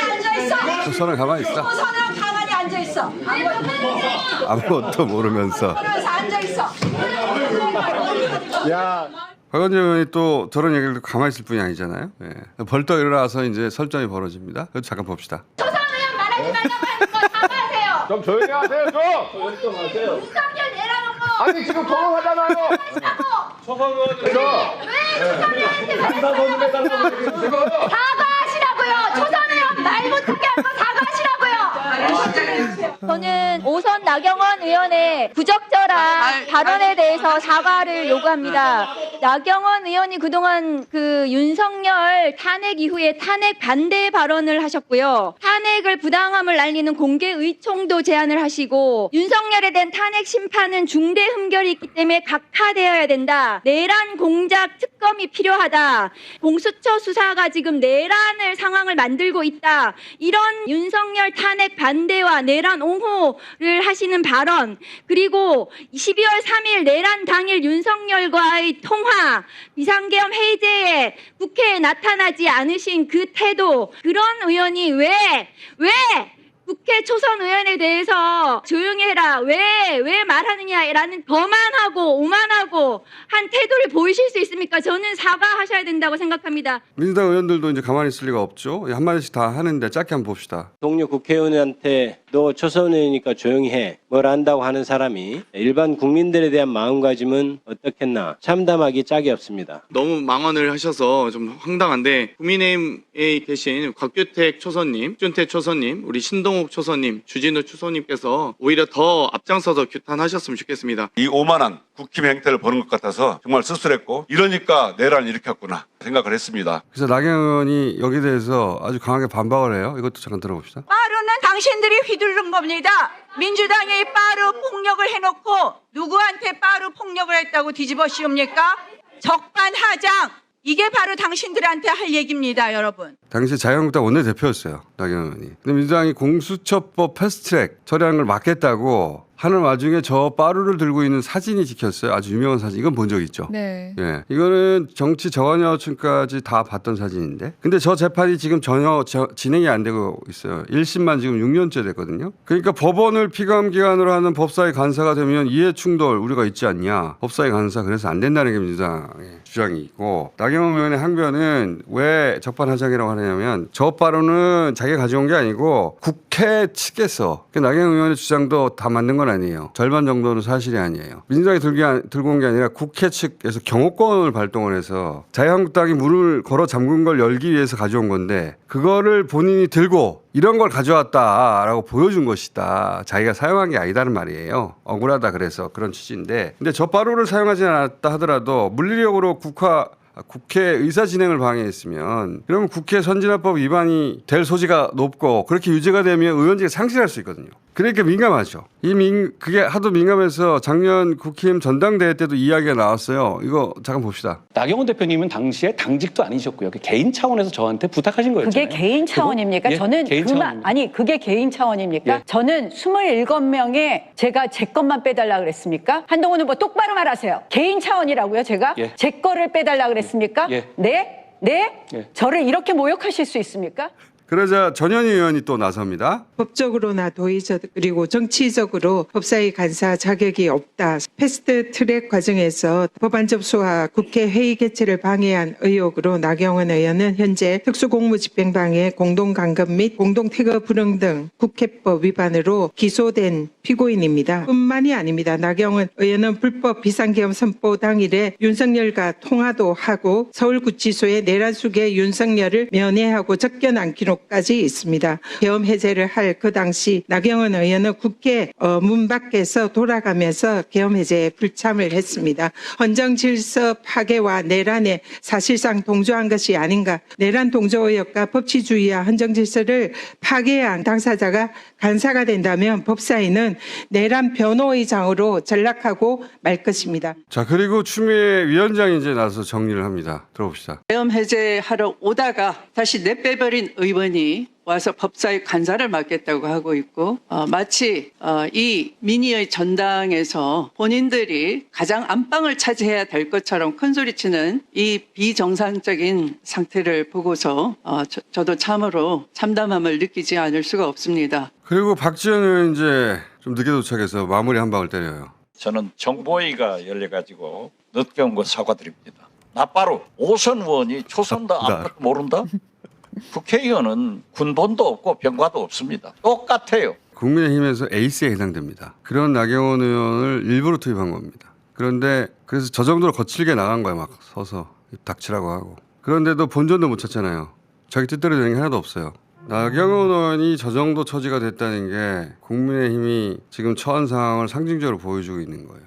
앉아있어. 조선은 가만히 있어. 조선은 가만히 앉아 있어. 아무것도 모르면서. 그러면서 앉아 있어. 박원재 의원이 또 저런 얘기를 가만히 있을 뿐이 아니잖아요. 예. 벌떡 일어나서 이제 설전이 벌어집니다. 그래도 잠깐 봅시다. 조선 의원 말하지 말라고 하는 거 사과하세요. 좀 조용히 하세요 좀. 윤석열 내라는 거 아니 지금 토론하잖아요. 사과하시라고요. 조선 의원 말 못하게 한 거 사과하시라고요. 저는 오선 나경원 의원의 부적절한 발언에 대해서 사과를 요구합니다. 나경원 의원이 그동안 그 윤석열 탄핵 이후에 탄핵 반대 발언을 하셨고요. 탄핵을 부당함을 날리는 공개 의총도 제안을 하시고 윤석열에 대한 탄핵 심판은 중대 흠결이 있기 때문에 각하되어야 된다. 내란 공작 특검이 필요하다. 공수처 수사가 지금 내란을 상황을 만들고 있다. 이런 윤석열 탄핵 반대와 내란 옹호를 하시는 발언 그리고 12월 3일 내란 당일 윤석열과의 통화 비상계엄 해제에 국회에 나타나지 않으신 그 태도 그런 의원이 왜 왜 국회 초선 의원에 대해서 조용히 해라. 왜, 왜 말하느냐라는 거만하고 오만하고 한 태도를 보이실 수 있습니까? 저는 사과하셔야 된다고 생각합니다. 민주당 의원들도 이제 가만히 있을 리가 없죠. 예, 한마디씩 다 하는데 짧게 한번 봅시다. 동료 국회의원한테 너 초선 의원이니까 조용히 해. 뭘 안다고 하는 사람이 일반 국민들에 대한 마음가짐은 어떻겠나 참담하기 짝이 없습니다. 너무 망언을 하셔서 좀 황당한데 국민의힘에 계신 곽규택 초선님, 준태 초선님, 우리 신동 욱 초선님, 주진우 초선님께서 오히려 더 앞장서서 규탄하셨으면 좋겠습니다. 이 오만한 국힘 행태를 보는 것 같아서 정말 씁쓸했고 이러니까 내란을 일으켰구나 생각을 했습니다. 그래서 나경원 의원이 여기에 대해서 아주 강하게 반박을 해요. 이것도 잠깐 들어봅시다. 빠르는 당신들이 휘두른 겁니다. 민주당이 빠르 폭력을 해놓고 누구한테 빠르 폭력을 했다고 뒤집어 씌웁니까? 적반하장. 이게 바로 당신들한테 할 얘기입니다, 여러분. 당시 자유한국당 원내대표였어요. 나경원 의원이. 근데 민주당이 공수처법 패스트트랙 처리하는 걸 막겠다고 하는 와중에 저 빠루를 들고 있는 사진이 찍혔어요. 아주 유명한 사진. 이건 본 적 있죠. 네. 예. 이거는 정치 저관여층까지 다 봤던 사진인데. 근데 저 재판이 지금 전혀 저- 진행이 안 되고 있어요. 1심만 지금 6년째 됐거든요. 그러니까 법원을 피감 기관으로 하는 법사위 간사가 되면 이해 충돌 우리가 있지 않냐. 법사위 간사 그래서 안 된다는 게 민주당의 주장이 있고 나경원 의원의 항변은 왜 적반하장이라고 하냐면 저 빠루는 자기가 가져온 게 아니고 국회 측에서 그 나경원 의원의 주장도 다 맞는 건 아니에요. 절반 정도는 사실이 아니에요. 민주당이 들기, 들고 온 게 아니라 국회 측에서 경호권을 발동을 해서 자유한국당이 문을 걸어 잠근 걸 열기 위해서 가져온 건데 그거를 본인이 들고 이런 걸 가져왔다라고 보여준 것이다. 자기가 사용한 게 아니다는 말이에요. 억울하다 그래서 그런 취지인데 근데 저 빠루를 사용하지 않았다 하더라도 물리력으로 국화 아, 국회 의사 진행을 방해했으면 그러면 국회 선진화법 위반이 될 소지가 높고 그렇게 유죄가 되면 의원직을 상실할 수 있거든요. 그러니까 민감하죠. 이 민, 그게 하도 민감해서 작년 국힘 전당대회 때도 이야기가 나왔어요. 이거 잠깐 봅시다. 나경원 대표님은 당시에 당직도 아니셨고요. 그 개인 차원에서 저한테 부탁하신 거였잖아요. 그게 개인 차원입니까? 예, 저는 개인 그만 차원입니다. 아니 그게 개인 차원입니까? 예. 저는 27명에 제가 제 것만 빼달라 그랬습니까? 한동훈 후보 똑바로 말하세요. 개인 차원이라고요, 제가? 예. 제 거를 빼달라 그랬습니까? 예. 네? 네? 예. 저를 이렇게 모욕하실 수 있습니까? 그러자 전현희 의원이 또 나섭니다. 법적으로나 도의적 그리고 정치적으로 법사위 간사 자격이 없다. 패스트 트랙 과정에서 법안 접수와 국회 회의 개최를 방해한 의혹으로 나경원 의원은 현재 특수공무집행방해 공동강급 및 공동태거 불응 등 국회법 위반으로 기소된 피고인입니다. 뿐만이 아닙니다. 나경원 의원은 불법 비상계엄 선포 당일에 윤석열과 통화도 하고 서울구치소에 내란 속에 윤석열을 면회하고 접견한 기록 까지 있습니다. 계엄 해제를 할 그 당시 나경원 의원은 국회 어, 문 밖에서 돌아가면서 계엄 해제에 불참을 했습니다. 헌정 질서 파괴와 내란에 사실상 동조한 것이 아닌가. 내란 동조 의혹과 법치주의와 헌정 질서를 파괴한 당사자가 간사가 된다면 법사위는 내란 변호의장으로 전락하고 말 것입니다. 자, 그리고 추미애 위원장이 이제 나서 정리를 합니다. 들어봅시다. 계엄 해제하러 오다가 다시 내빼버린 의원이 의원이 와서 법사위 간사를 맡겠다고 하고 있고 어, 마치 어, 이 민의의 전당에서 본인들이 가장 안방을 차지해야 될 것처럼 큰소리치는 이 비정상적인 상태를 보고서 어, 저, 저도 참으로 참담함을 느끼지 않을 수가 없습니다. 그리고 박지원 의원 이제 좀 늦게 도착해서 마무리 한 방을 때려요. 저는 정보위가 열려가지고 늦게 온거 사과드립니다. 나빠로 오선 의원이 초선도 나- 아무것도 모른다? 국회의원은 군번도 없고 병과도 없습니다. 똑같아요. 국민의힘에서 에이스에 해당됩니다. 그런 나경원 의원을 일부러 투입한 겁니다. 그런데 그래서 저 정도로 거칠게 나간 거야 막 서서 입 닥치라고 하고. 그런데도 본전도 못 찾잖아요. 자기 뜻대로 되는 게 하나도 없어요. 나경원 의원이 저 정도 처지가 됐다는 게 국민의힘이 지금 처한 상황을 상징적으로 보여주고 있는 거예요.